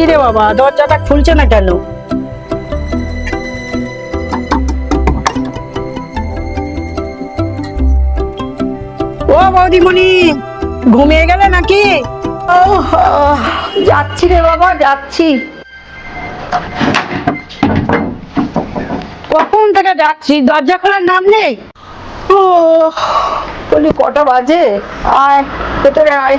কি রে বাবা দরজাটা খুলছে না কেন? ও বৌদিমণি ঘুমিয়ে গেলে নাকি? ও যাচ্ছি রে বাবা যাচ্ছি। কখন থেকে যাচ্ছি? দরজা খোলার নাম নেই? ও বলি কটা বাজে? আয় ভেতরে আয়।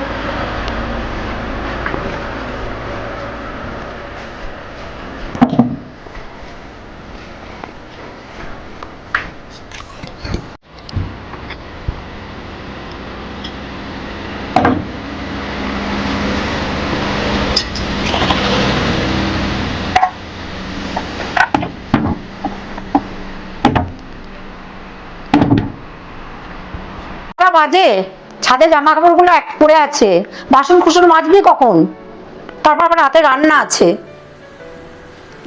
বাজে। ছাদে জামা কাপড়গুলো এক পড়ে আছে। বাসন কুসন মাজবি কখন? তারপর আবার রাতে রান্না আছে।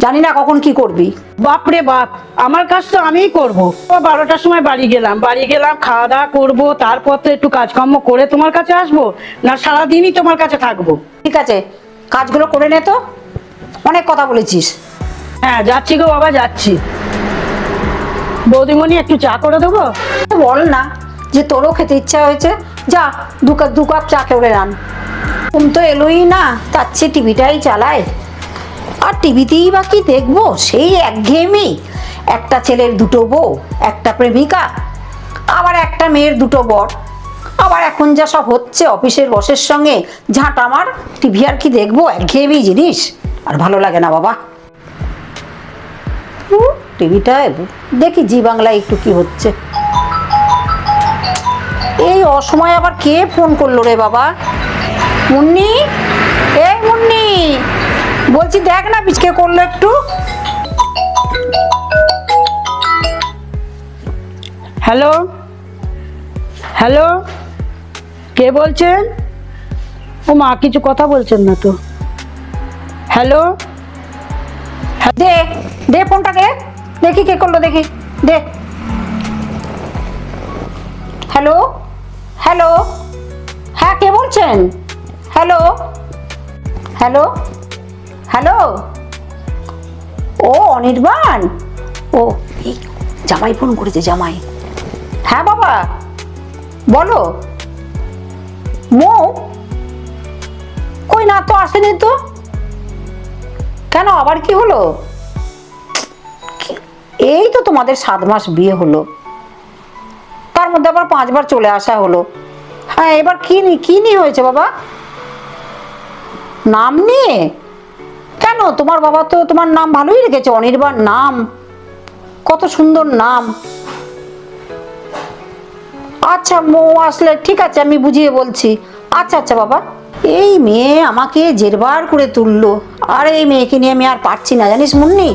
জানি না কখন কি করবি। বাপরে বাপ আমার কাজ তো আমিই করব। বারোটার সময় বাড়ি গেলাম। বাড়ি গেলাম খাওয়া দাওয়া করব তারপর তো একটু কাজকর্ম করে তোমার কাছে আসব না সারাদিনই তোমার কাছে থাকব? ঠিক আছে কাজগুলো করে নে তো। অনেক কথা বলেছিস। হ্যাঁ যাচ্ছি গো বাবা যাচ্ছি। বৌদিমণি একটু চা করে দেবো? বল না। যে তোরও খেতে ইচ্ছা হয়েছে, যা, দু কাপ দু কাপ চা করে আন ঘুম তো এলোই না, তার চেয়ে টিভিটাই চালায় আর টিভিতেই বা কি দেখব? সেই একঘেয়েমি। একটা ছেলের দুটো বউ, একটা প্রেমিকা, আবার একটা মেয়ের দুটো বর। আবার এখন যা সব হচ্ছে অফিসের বসের সঙ্গে, ঝাঁট আমার টিভি আর কি দেখব? একঘেয়েমি জিনিস। আর ভালো লাগে না, বাবা। টিভিটা দেখি জি বাংলায় একটু কি হচ্ছে। এই অসময় আবার কে ফোন করল রে বাবা? মুন্নি? এই মুন্নি! বলছি দেখ না পিচকে করল একটু। হ্যালো? হ্যালো? কে বলছেন? ও মা কিছু কথা বলছেন না তো। হ্যালো? দে দে ফোনটা দে। দেখি কে করল দেখি। দে। হ্যালো? হ্যালো? হ্যাঁ কে বলছেন? হ্যালো? হ্যালো? হ্যালো? ও, অনির্বাণ? ও জামাই ফোন করেছে, জামাই। হ্যাঁ বাবা। বলো। মো? কই না, তো আসেনি তো। কেন, আবার কি হলো? এই তো তোমাদের সাত মাস বিয়ে হলো। মধ্যে আবার পাঁচবার চলে আসা হলো। হ্যাঁ এবার কি কি নিয়ে হয়েছে বাবা? নাম নিয়ে? কেন? তোমার বাবা তো তোমার নাম ভালোই রেখেছে, অনির্বাণ নাম। কত সুন্দর নাম। আচ্ছা মো আসলে ঠিক আছে, আমি বুঝিয়ে বলছি। আচ্ছা আচ্ছা বাবা। এই মেয়ে আমাকে জেরবার করে তুললো। আর, এই মেয়েকে নিয়ে আমি আর পারছি না, জানিস মুন্নি?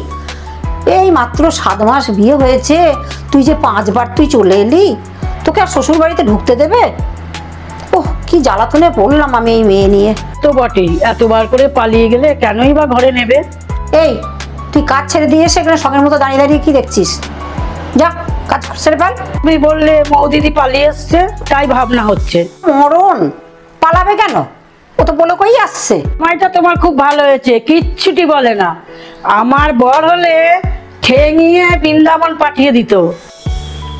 এই মাত্র সাত মাস বিয়ে হয়েছে, তুই যে পাঁচবার তুই চলে এলি তোকে আর শ্বশুর বাড়িতে ঢুকতে দেবে? ওহ কি জ্বালাতনে পড়লাম আমি এই মেয়ে নিয়ে। তো বটেই এতবার করে পালিয়ে গেলে কেনই বা ঘরে নেবে? এই তুই কাজ ছেড়ে দিয়ে এসে এখানে সঙ্গের মতো দাঁড়িয়ে দাঁড়িয়ে কি দেখছিস? যা কাজ সেরে ফেল। তুমি বললে মৌ দিদি পালিয়ে এসছে তাই ভাবনা হচ্ছে। মরণ? পালাবে কেন? ও তো বলে কই আসছে। সময়টা তোমার খুব ভালো হয়েছে কিচ্ছুটি বলে না। আমার বর হলে ঠেঙিয়ে বৃন্দাবন পাঠিয়ে দিত।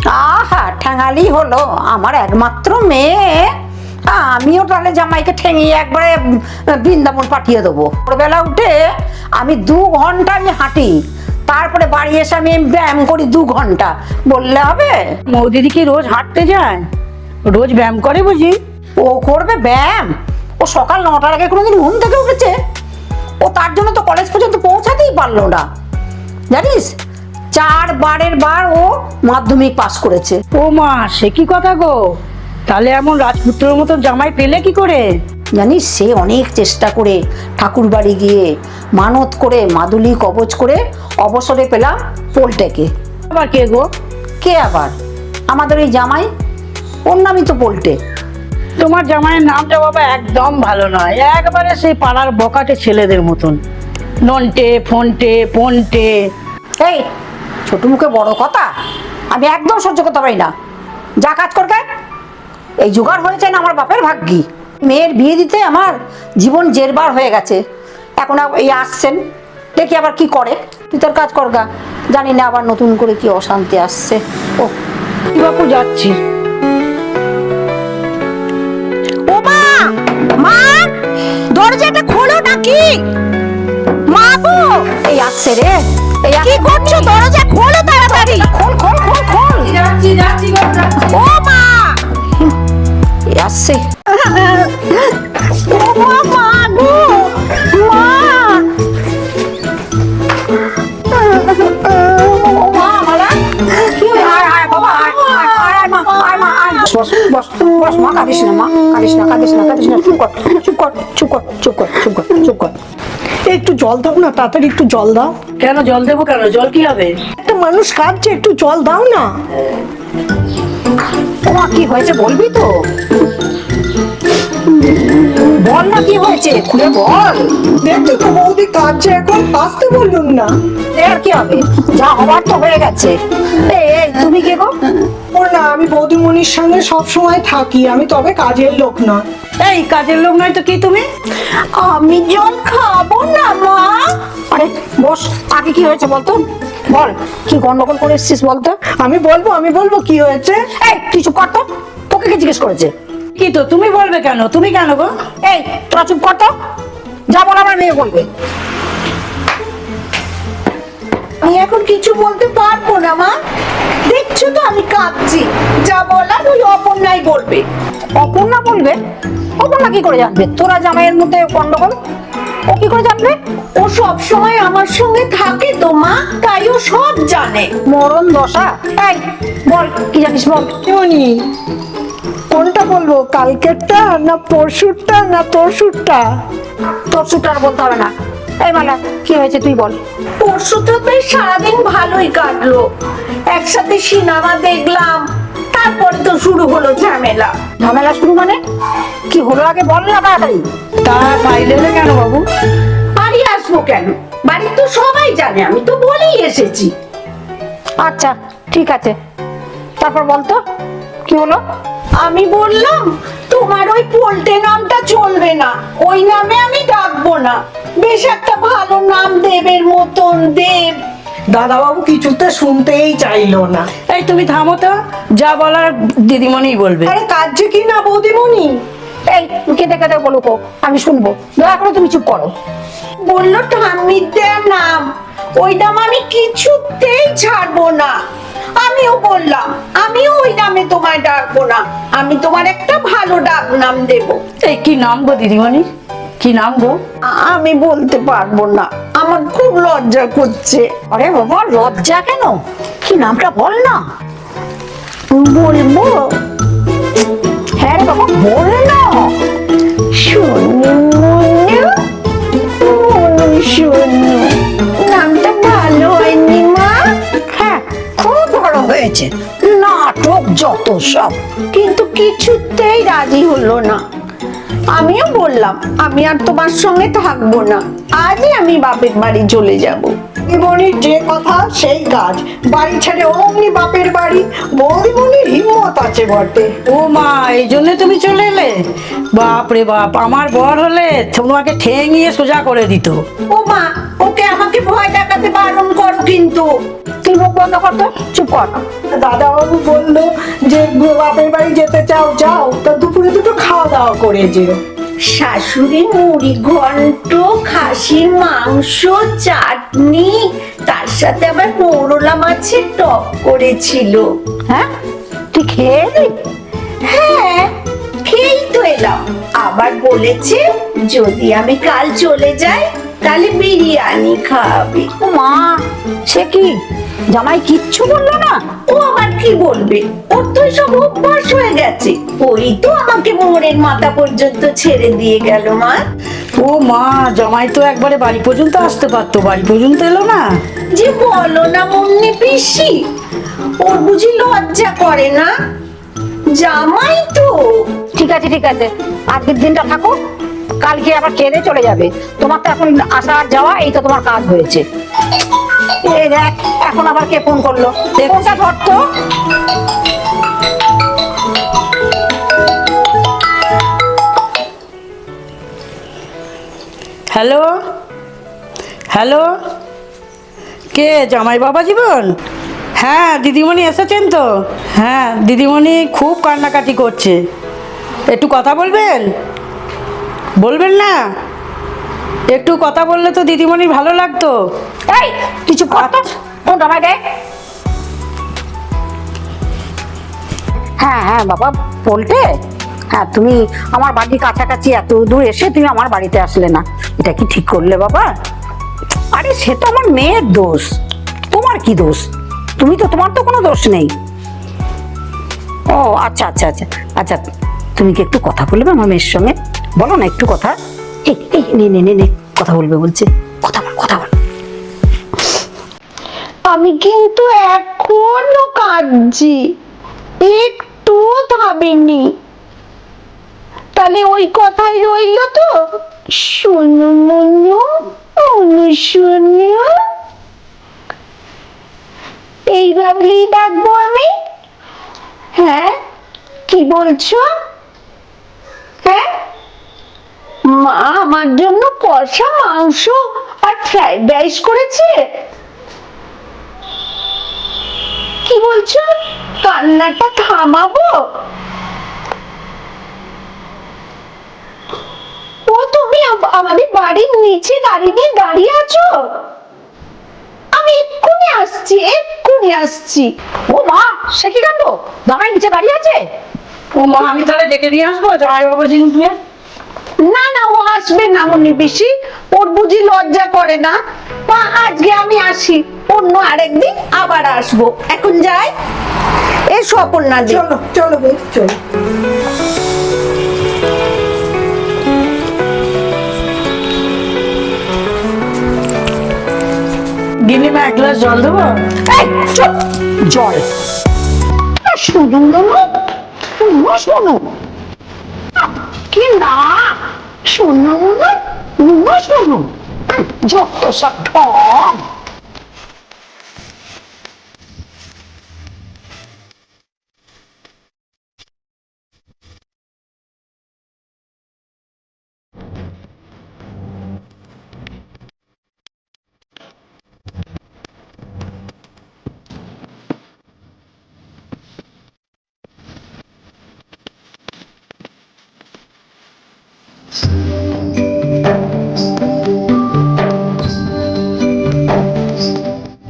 আহা ঠ্যাঙালি হলো। আমার একমাত্র মেয়ে। আমিও তাহলে জামাইকে ঠেঙিয়ে একবারে বৃন্দাবন পাঠিয়ে দেবো। ভোরবেলা উঠে আমি দু ঘণ্টা আমি হাঁটি। তারপরে বাড়ি এসে আমি ব্যায়াম করি দু ঘণ্টা। বললে হবে? মৌদিদি কি রোজ হাঁটতে যায়? রোজ ব্যায়াম করে বুঝি? ও করবে ব্যায়াম। ও সকাল নটার আগে কোনোদিন ঘুম থেকে উঠেছে। ও তার জন্য তো কলেজ পর্যন্ত পৌঁছাতেই পারল না। জানিস? চার বারের বার ও মাধ্যমিক পাস করেছে। ও মা সে কি কথা গো? তাহলে এমন রাজপুত্রের মতো জামাই পেলে কি করে? জানিস সে অনেক চেষ্টা করে ঠাকুর বাড়ি গিয়ে মানত করে মাদুলি কবচ করে অবসরে পেলাম পোলটেকে। আবার কে গো? কে আবার? আমাদের ওই জামাই? ওর নামই তো পোল্টে। তোমার জামাইয়ের নামটা বাবা একদম ভালো নয়। একবারে সেই পাড়ার বকাটে ছেলেদের মতন। ননটে ফোনটে পনটে এই ছোট মুখে বড় কথা? আমি একদম সহ্য করতে পারি না। যা কাজ করবে, এই জোগাড় হয়েছে না আমার বাপের ভাগ্যি। মেয়ের বিয়ে দিতে আমার জীবন জেরবার হয়ে গেছে। এখন এই আসছেন, দেখি আবার কি করে। তুই তোর কাজ কর গা। জানি না আবার নতুন করে কি অশান্তি আসছে। ও বাপু যাচ্ছি? ও মা! মা! দরজাটা খোলো নাকি! মা এই আসছে রে। কি করছ? দরজা খোলো তাড়াতাড়ি। খোল খোল খোল খোল। যাচ্ছি যাচ্ছি ও মা! আসছে। ও মা গো মা! বস বস বস মা কাঁদিস না মা কাঁদিস না কাঁদিস না কাঁদিস না চুপ কর চুপ কর চুপ কর। চুপ জল দাও না তাড়াতাড়ি একটু জল দাও। কেন জল দেবো কেন? জল কি হবে? একটা মানুষ কাঁদছে একটু জল দাও না। মা কি হয়েছে বলবি তো? বল না কি হয়েছে। খুলে বল। দেখছ তো বৌদি কাঁদছে এখন আসতে বলুন না। আর কি হবে? যা হবার তো হয়ে গেছে। এই তুমি কে গো? ও না আমি বৌদিমণির সঙ্গে সব সময় থাকি আমি তবে কাজের লোক না। এই কাজের লোক নয় তো কি তুমি? আমি জল খাব না মা। আরে বস আগে কি হয়েছে বলতো? বল কি গন্ডগোল করে এসছিস বলতো? আমি বলব আমি বলব কি হয়েছে? এই কিছু কর তো তোকে কে জিজ্ঞেস করেছে? কি তো তুমি বলবে কেন? তুমি কেন গো? এই তোরা চুপ কর তো যা বল আমার মেয়ে বলবে। আমি এখন কিছু বলতে পারব না মা। দেখছ তো আমি কাঁদছি। যা বলার ওই অপর্ণাই বলবে। অপর্ণা বলবে? অপর্ণা কি করে জানবে? তোরা জামাইয়ের মধ্যে গন্ডগোল? ও কি করে জানবে? ও সব সময় আমার সঙ্গে থাকে তো মা তাই ও সব জানে। মরণ দশা? এই বল কি জানিস বল? মণি কোনটা বলব কালকেরটা না পরশুরটা না তরশুরটা? তোর সুটার বলতে হবে না। এই মালা কি হয়েছে তুই বল। পরশু তো বেশ সারাদিন ভালোই কাটলো। একসাথে সিনেমা দেখলাম তারপরে তো শুরু হলো ঝামেলা। ঝামেলা শুরু মানে? কি হলো আগে বল না তাড়াতাড়ি। তা পাইলে না কেন বাবু? বাড়ি আসব কেন? বাড়ি তো সবাই জানে আমি তো বলেই এসেছি। আচ্ছা ঠিক আছে। তারপর বলতো কি হলো? আমি বললাম তোমার ওই পোল্টে নামটা চলবে না। ওই নামে আমি ডাকবো না। বেশ একটা ভালো নাম দেবের মতন দেব। দাদাবাবু কিছুতে শুনতেই চাইলো না। এই তুমি থামো তো যা বলার দিদিমণিই বলবে। আরে কাঁদছে কি না বৌদিমণি? এই কেটে বলুক ও, আমি শুনব। দয়া করে তুমি চুপ করো। বলল ঠাম্মির দেয়া নাম ওই নাম আমি কিছুতেই ছাড়বো না। আমিও বললাম আমিও ওই নামে তোমায় ডাকবো না। আমি তোমার একটা ভালো ডাক নাম দেবো। এই কি নাম গো দিদিমণি? কি নাম গো? আমি বলতে পারব না। আমার খুব লজ্জা করছে। আরে বাবা লজ্জা কেন? কি নামটা বল না। বলব? হ্যাঁ রে বাবা বল না। শোনো মনে নামটা ভালো হয়নি মা। হ্যাঁ খুব ভালো হয়েছে। নাটক যত সব। কিন্তু কিছুতেই রাজি হলো না। আমিও বললাম আমি আর তোমার সঙ্গে থাকব না। আজই আমি বাপের বাড়ি চলে যাব। দিদিমণির যে কথা সেই কাজ। বাড়ি ছেড়ে অমনি বাপের বাড়ি। বৌদিমণির হিম্মত আছে বটে। ও মা এই জন্য তুমি চলে এলে? বাপ রে বাপ আমার বর হলে তোমাকে ঠেঙিয়ে সোজা করে দিত। ও মা ওকে আমাকে ভয় দেখাতে বারণ করো কিন্তু। তুই মুখ বন্ধ কর তো চুপ কর। দাদাবাবু বলল যে বাপের বাড়ি যেতে চাও যাও। তা দুপুরে দুটো খাওয়া দাওয়া করে যেও। শাশুড়ি মুড়ি ঘন্ট খাসির মাংস চাটনি তার সাথে আবার মৌরলা মাছের টক করেছিল। হ্যাঁ? তুই খেয়ে? হ্যাঁ খেয়েই তো এলাম। আবার বলেছে যদি আমি কাল চলে যাই তাহলে বিরিয়ানি খাবে। ও মা সে কি? জামাই কিচ্ছু বলল না? ও আবার কি বলবে? ওর তো সব অভ্যাস হয়ে গেছে। ওই তো আমাকে মোড়ের মাথা পর্যন্ত ছেড়ে দিয়ে গেল মা। ও মা জামাই তো একবারে বাড়ি পর্যন্ত আসতে পারতো বাড়ি পর্যন্ত এলো না? যে বলো না মুন্নি পিসি ওর বুঝি লজ্জা করে না? জামাই তো। ঠিক আছে ঠিক আছে। আজকের দিনটা থাকো কালকে আবার ট্রেনে চলে যাবে। তোমার তো এখন আসা আর যাওয়া এই তো তোমার কাজ হয়েছে। এই দেখ এখন আবার কে ফোন করল? ফোনটা ধরতো হ্যালো? হ্যালো? কে জামাই বাবা জীবন? হ্যাঁ দিদিমণি এসেছেন তো? হ্যাঁ দিদিমণি খুব কান্নাকাটি করছে। একটু কথা বলবেন? বলবেন না? একটু কথা বললে তো দিদিমণি ভালো লাগতো। এই কিছু কথা ফোনটা আমায় দে। হ্যাঁ হ্যাঁ বাবা বলতে? হ্যাঁ তুমি আমার বাড়ির কাছাকাছি এত দূর এসে তুমি আমার বাড়িতে আসলে না। এটা কি ঠিক করলে বাবা? আরে সে তো আমার মেয়ের দোষ। তোমার কি দোষ? তুমি তো তোমার তো কোনো দোষ নেই। ও আচ্ছা আচ্ছা আচ্ছা আচ্ছা তুমি কি একটু কথা বলবে আমার মেয়ের সঙ্গে? বলো না একটু কথা। কথা বলবে বলছে। কথা বল কথা বল। আমি কিন্তু এখনও কাঁদছি। একটু থামিনি তাহলে ওই কথাই রইল তো। শোনো, মনু এই ভাবলেই ডাকবো আমি? হ্যাঁ কি বলছো হ্যাঁ মা আমার জন্য কষা মাংস আর ফ্রাইড রাইস করেছে? কি বলছো? কান্নাটা থামাবো? ও, তুমি আমাদের বাড়ির নিচে গাড়ি নিয়ে দাঁড়িয়ে আছো? আমি এক্ষুনি আসছি এক্ষুনি আসছি। ও মা, সে কি কাণ্ড? দাঁড়ায় নিচে দাঁড়িয়ে আছে? ও মা, আমি তাহলে ডেকে দিয়ে আসব? জামাই বাবা জিনিস না না ও আসবে না মনে বেশি ওর বুঝি লজ্জা করে না। মা আজকে আমি আসি। অন্য আরেকদিন আবার আসব। এখন যাই। এসো অপর্ণা চলো চলো চলো। গিনিমা এক গ্লাস জল দেবো? জল। শুনুন শুনো শোনো শোনো না শোনো। যত সব ঠক